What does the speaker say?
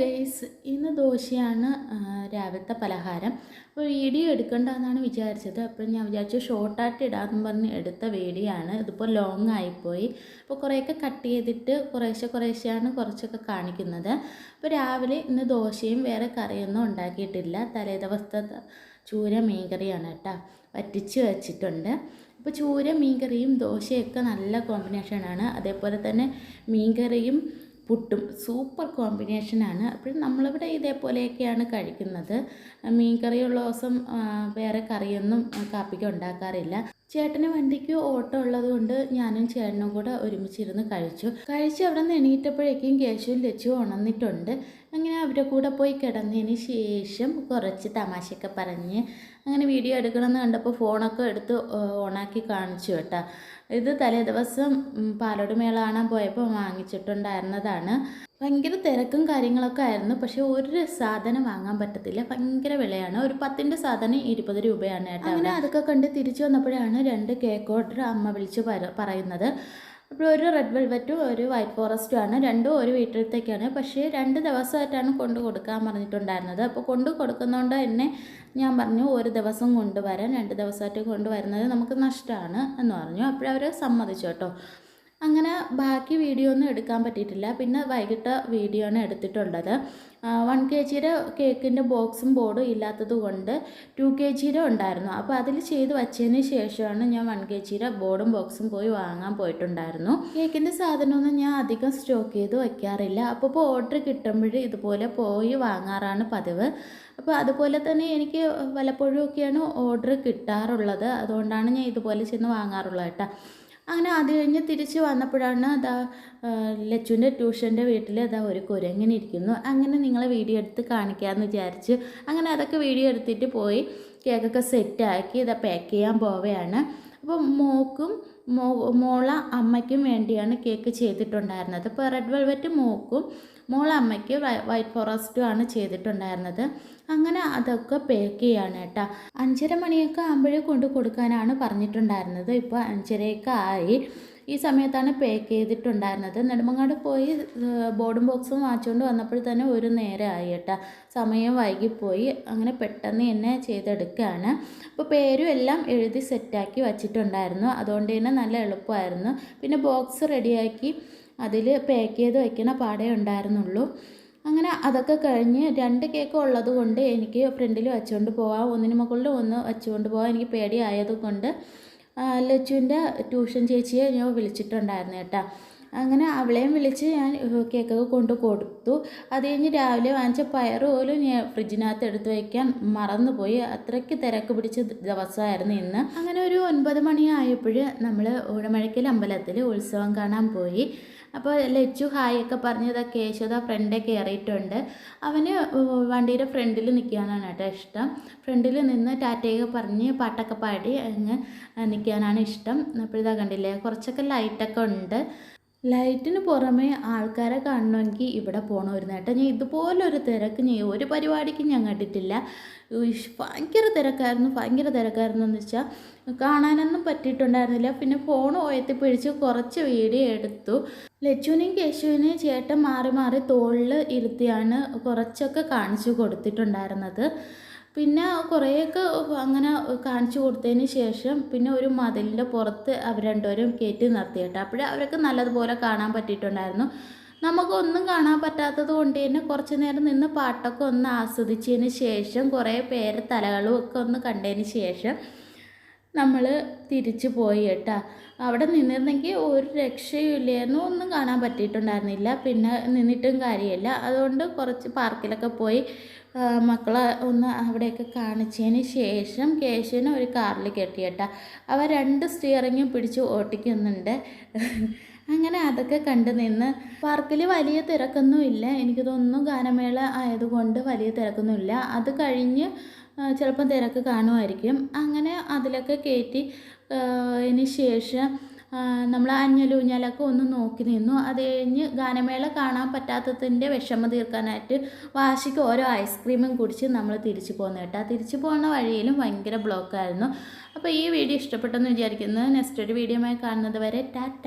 Guys ഇന്ന് ദോശയാണ് രാവിലത്തെ പലഹാരം. അപ്പോൾ വീഡിയോ എടുക്കണ്ടെന്നാണ് വിചാരിച്ചത്. അപ്പോൾ ഞാൻ വിചാരിച്ചു ഷോർട്ടായിട്ട് ഇടാമെന്ന് പറഞ്ഞ് എടുത്ത വീഡിയോ ആണ് ഇതിപ്പോൾ ലോങ് ആയിപ്പോയി. അപ്പോൾ കുറേയൊക്കെ കട്ട് ചെയ്തിട്ട് കുറേശ്ശെ കുറേശ്ശെയാണ് കുറച്ചൊക്കെ കാണിക്കുന്നത്. അപ്പോൾ രാവിലെ ഇന്ന് ദോശയും വേറെ കറിയൊന്നും ഉണ്ടാക്കിയിട്ടില്ല. തലേ ദിവസത്തെ ചൂര മീൻകറിയാണ് കേട്ടോ. വറ്റിച്ച് വെച്ചിട്ടുണ്ട്. അപ്പോൾ ചൂര മീൻകറിയും ദോശയൊക്കെ നല്ല കോമ്പിനേഷനാണ് അതേപോലെ തന്നെ മീൻകറിയും പുട്ടും സൂപ്പർ കോമ്പിനേഷനാണ്. അപ്പോൾ നമ്മളിവിടെ ഇതേപോലെയൊക്കെയാണ് കഴിക്കുന്നത്. മീൻ കറിയുള്ള ദിവസം വേറെ കറിയൊന്നും കാപ്പിക്ക് ഉണ്ടാക്കാറില്ല. ചേട്ടന് വണ്ടിക്ക് ഓട്ടോ ഉള്ളത് കൊണ്ട് ഞാനും ചേട്ടനും കൂടെ ഒരുമിച്ചിരുന്ന് കഴിച്ചു. കഴിച്ച് അവിടെ നിന്ന് എണീറ്റപ്പോഴേക്കും കേശുവും ലച്ചുവും ഉണർന്നിട്ടുണ്ട്. അങ്ങനെ അവരുടെ കൂടെ പോയി കിടന്നതിന് ശേഷം കുറച്ച് തമാശയൊക്കെ പറഞ്ഞ് അങ്ങനെ വീഡിയോ എടുക്കണമെന്ന് കണ്ടപ്പോൾ ഫോണൊക്കെ എടുത്ത് ഓണാക്കി കാണിച്ചു കേട്ടോ. ഇത് തലേ ദിവസം പാലോട് മേള കാണാൻ പോയപ്പോൾ വാങ്ങിച്ചിട്ടുണ്ടായിരുന്നതാണ്. ഭയങ്കര തിരക്കും കാര്യങ്ങളൊക്കെ ആയിരുന്നു. പക്ഷേ ഒരു സാധനം വാങ്ങാൻ പറ്റത്തില്ല. ഭയങ്കര വിലയാണ്. ഒരു പത്തിന്റെ സാധനം ഇരുപത് രൂപയാണ് കേട്ടോ അങ്ങനെ അതൊക്കെ കണ്ട് തിരിച്ചു വന്നപ്പോഴാണ് രണ്ട് കേക്ക് ഓർഡർ അമ്മ വിളിച്ച് പറ- പറയുന്നത്. അപ്പോൾ ഒരു റെഡ് വെൽവെറ്റും ഒരു വൈറ്റ് ഫോറസ്റ്റും ആണ്. രണ്ടും ഒരു വീട്ടിലത്തേക്കാണ്. പക്ഷേ രണ്ട് ദിവസമായിട്ടാണ് കൊണ്ട് കൊടുക്കാൻ പറഞ്ഞിട്ടുണ്ടായിരുന്നത്. അപ്പോൾ കൊണ്ട് കൊടുക്കുന്നതുകൊണ്ട് തന്നെ ഞാൻ പറഞ്ഞു ഒരു ദിവസം കൊണ്ടുവരാൻ രണ്ട് ദിവസമായിട്ട് കൊണ്ടുവരുന്നത് നമുക്ക് നഷ്ടമാണ് എന്ന് പറഞ്ഞു. അപ്പോഴവർ സമ്മതിച്ചു കേട്ടോ. അങ്ങനെ ബാക്കി വീഡിയോ ഒന്നും എടുക്കാൻ പറ്റിയിട്ടില്ല. പിന്നെ വൈകിട്ട് വീഡിയോ ആണ് എടുത്തിട്ടുള്ളത്. വൺ കെ ജിയുടെ കേക്കിന്റെ ബോക്സും ബോർഡും ഇല്ലാത്തത് കൊണ്ട് ടു കെ ജിയുടെ ഉണ്ടായിരുന്നു. അപ്പോൾ അതിൽ ചെയ്ത് വച്ചതിന് ശേഷമാണ് ഞാൻ വൺ കെ ജിയുടെ ബോർഡും ബോക്സും പോയി വാങ്ങാൻ പോയിട്ടുണ്ടായിരുന്നു. കേക്കിന്റെ സാധനമൊന്നും ഞാൻ അധികം സ്റ്റോക്ക് ചെയ്ത് വയ്ക്കാറില്ല. അപ്പോൾ ഇപ്പോൾ ഓർഡർ കിട്ടുമ്പോൾ ഇതുപോലെ പോയി വാങ്ങാറാണ് പതിവ്. അപ്പോൾ അതുപോലെ തന്നെ എനിക്ക് വല്ലപ്പോഴും ഒക്കെയാണ് ഓർഡർ കിട്ടാറുള്ളത്. അതുകൊണ്ടാണ് ഞാൻ ഇതുപോലെ ചെന്ന് വാങ്ങാറുള്ളത് കേട്ടോ. അങ്ങനെ അത് കഴിഞ്ഞ് തിരിച്ച് വന്നപ്പോഴാണ് അതാ ലച്ചുവിന്റെ ട്യൂഷന്റെ വീട്ടിൽ അതാ ഒരു കുരങ്ങനെ ഇരിക്കുന്നു. അങ്ങനെ നിങ്ങളെ വീഡിയോ എടുത്ത് കാണിക്കാമെന്ന് വിചാരിച്ച് അങ്ങനെ അതൊക്കെ വീഡിയോ എടുത്തിട്ട് പോയി കേക്കൊക്കെ സെറ്റാക്കി ഇതാ പാക്ക് ചെയ്യാൻ പോവുകയാണ്. അപ്പോൾ മോക്കും മോ മോള അമ്മയ്ക്കും വേണ്ടിയാണ് കേക്ക് ചെയ്തിട്ടുണ്ടായിരുന്നത്. അപ്പോൾ റെഡ് വെൽവെറ്റ് മോക്കും മോള അമ്മയ്ക്ക് വൈറ്റ് ഫോറസ്റ്റും ആണ് ചെയ്തിട്ടുണ്ടായിരുന്നത്. അങ്ങനെ അതൊക്കെ പാക്ക് ചെയ്യാണ് കേട്ടോ. അഞ്ചര മണിയൊക്കെ ആകുമ്പോഴേ കൊണ്ട് കൊടുക്കാനാണ് പറഞ്ഞിട്ടുണ്ടായിരുന്നത്. ഇപ്പോൾ അഞ്ചരയൊക്കെ ആയി. ഈ സമയത്താണ് പാക്ക് ചെയ്തിട്ടുണ്ടായിരുന്നത്. നെടുമങ്ങാട് പോയി ബോർഡും ബോക്സും വാങ്ങിച്ചുകൊണ്ട് വന്നപ്പോൾ തന്നെ ഒരു നേരം ആയി കേട്ടോ. സമയം വൈകിപ്പോയി. അങ്ങനെ പെട്ടെന്ന് തന്നെ ചെയ്തെടുക്കുകയാണ് അപ്പോൾ പേരും എല്ലാം എഴുതി സെറ്റാക്കി വച്ചിട്ടുണ്ടായിരുന്നു. അതുകൊണ്ട് തന്നെ നല്ല എളുപ്പമായിരുന്നു. പിന്നെ ബോക്സ് റെഡിയാക്കി അതിൽ പാക്ക് ചെയ്ത് വയ്ക്കണ പാടേ ഉണ്ടായിരുന്നുള്ളൂ. അങ്ങനെ അതൊക്കെ കഴിഞ്ഞ് രണ്ട് കേക്ക് ഉള്ളത് കൊണ്ട് എനിക്ക് ഫ്രണ്ടിൽ വെച്ചുകൊണ്ട് പോകാം ഒന്നിന് മുകളിൽ ഒന്ന് വെച്ചുകൊണ്ട് പോവാം. എനിക്ക് പേടിയായത് കൊണ്ട് ലച്ചുവിന്റെ ട്യൂഷൻ ചേച്ചിയെ ഞാൻ വിളിച്ചിട്ടുണ്ടായിരുന്നു കേട്ടോ. അങ്ങനെ അവളെയും വിളിച്ച് ഞാൻ കേക്കൊക്കെ കൊണ്ട് കൊടുത്തു. അത് കഴിഞ്ഞ് രാവിലെ വാങ്ങിച്ച പയറ് പോലും ഞാൻ ഫ്രിഡ്ജിനകത്ത് എടുത്ത് വയ്ക്കാൻ മറന്നുപോയി. അത്രയ്ക്ക് തിരക്ക് പിടിച്ച ദിവസമായിരുന്നു ഇന്ന്. അങ്ങനെ ഒരു ഒൻപത് മണിയായപ്പോൾ നമ്മൾ ഊഴമഴയ്ക്കൽ അമ്പലത്തിൽ ഉത്സവം കാണാൻ പോയി. അപ്പോൾ ലച്ചു ഹായ് ഒക്കെ പറഞ്ഞത് കേശവ ഫ്രണ്ടേ കയറിയിട്ടുണ്ട്. അവന് വണ്ടിയുടെ ഫ്രണ്ടിൽ നിൽക്കാനാണ് കേട്ടോ ഇഷ്ടം. ഫ്രണ്ടിൽ നിന്ന് ടാറ്റയൊക്കെ പറഞ്ഞ് പാട്ടൊക്കെ പാടി അങ്ങ് നിൽക്കാനാണ് ഇഷ്ടം. അപ്പോഴിതാ കണ്ടില്ലേ കുറച്ചൊക്കെ ലൈറ്റൊക്കെ ഉണ്ട്. ലൈറ്റിന് പുറമേ ആൾക്കാരെ കാണണമെങ്കിൽ ഇവിടെ പോകണം ഒരു നേട്ടം ഞാൻ ഇതുപോലൊരു തിരക്ക് ഞാൻ ഒരു പരിപാടിക്ക് ഞാൻ കണ്ടിട്ടില്ല. ഭയങ്കര തിരക്കായിരുന്നു ഭയങ്കര തിരക്കായിരുന്നു എന്ന് വെച്ചാൽ കാണാനൊന്നും പറ്റിയിട്ടുണ്ടായിരുന്നില്ല. പിന്നെ ഫോൺ ഉയർത്തി പിടിച്ച് കുറച്ച് വീഡിയോ എടുത്തു. ലച്ചുവിനെയും കേശുവിനെയും ചേട്ടൻ മാറി മാറി തോളിൽ ഇരുത്തിയാണ് കുറച്ചൊക്കെ കാണിച്ചു കൊടുത്തിട്ടുണ്ടായിരുന്നത്. പിന്നെ കുറേയൊക്കെ അങ്ങനെ കാണിച്ചു കൊടുത്തതിന് ശേഷം പിന്നെ ഒരു മതിലിന്റെ പുറത്ത് അവർ രണ്ടുപേരും കയറ്റി നിർത്തി കേട്ടോ. അപ്പോഴേ അവർക്ക് നല്ലതുപോലെ കാണാൻ പറ്റിയിട്ടുണ്ടായിരുന്നു. നമുക്കൊന്നും കാണാൻ പറ്റാത്തത് കൊണ്ട് തന്നെ കുറച്ച് നേരം നിന്ന് പാട്ടൊക്കെ ഒന്ന് ആസ്വദിച്ചതിന് ശേഷം കുറേ പേര് തലകളും ഒക്കെ ഒന്ന് കണ്ടതിന് ശേഷം നമ്മൾ തിരിച്ചു പോയി കേട്ടോ. അവിടെ നിന്നിരുന്നെങ്കിൽ ഒരു രക്ഷയും ഇല്ലായിരുന്നു ഒന്നും കാണാൻ പറ്റിയിട്ടുണ്ടായിരുന്നില്ല. പിന്നെ നിന്നിട്ടും കാര്യമില്ല. അതുകൊണ്ട് കുറച്ച് പാർക്കിലൊക്കെ പോയി മക്കളെ ഒന്ന് അവിടെയൊക്കെ കാണിച്ചതിന് ശേഷം കേശുവിനെ ഒരു കാറിൽ കെട്ടിയേട്ടാ അവ രണ്ട് സ്റ്റിയറിങ്ങും പിടിച്ച് ഓട്ടിക്കുന്നുണ്ട്. അങ്ങനെ അതൊക്കെ കണ്ടു നിന്ന് പാർക്കിൽ വലിയ തിരക്കൊന്നും ഇല്ല എനിക്ക് തോന്നുന്നു ഗാനമേള ആയതുകൊണ്ട് വലിയ തിരക്കൊന്നുമില്ല. അത് കഴിഞ്ഞ് ചിലപ്പം തിരക്ക് കാണുമായിരിക്കും. അങ്ങനെ അതിലൊക്കെ കയറ്റി അതിന് ശേഷം നമ്മൾ അഞ്ഞലൂഞ്ഞലൊക്കെ ഒന്ന് നോക്കി നിന്നു. അത് കഴിഞ്ഞ് ഗാനമേള കാണാൻ പറ്റാത്തതിന്റെ വിഷമം തീർക്കാനായിട്ട് വാശിക്ക് ഓരോ ഐസ്ക്രീമും കുടിച്ച് നമ്മൾ തിരിച്ചു പോകുന്നു കേട്ടോ. തിരിച്ചു പോകുന്ന വഴിയിലും ഭയങ്കര ബ്ലോക്കായിരുന്നു. അപ്പോൾ ഈ വീഡിയോ ഇഷ്ടപ്പെട്ടെന്ന് വിചാരിക്കുന്നു. നെക്സ്റ്റ് ഒരു വീഡിയോ കാണുന്നത് വരെ ടാറ്റ!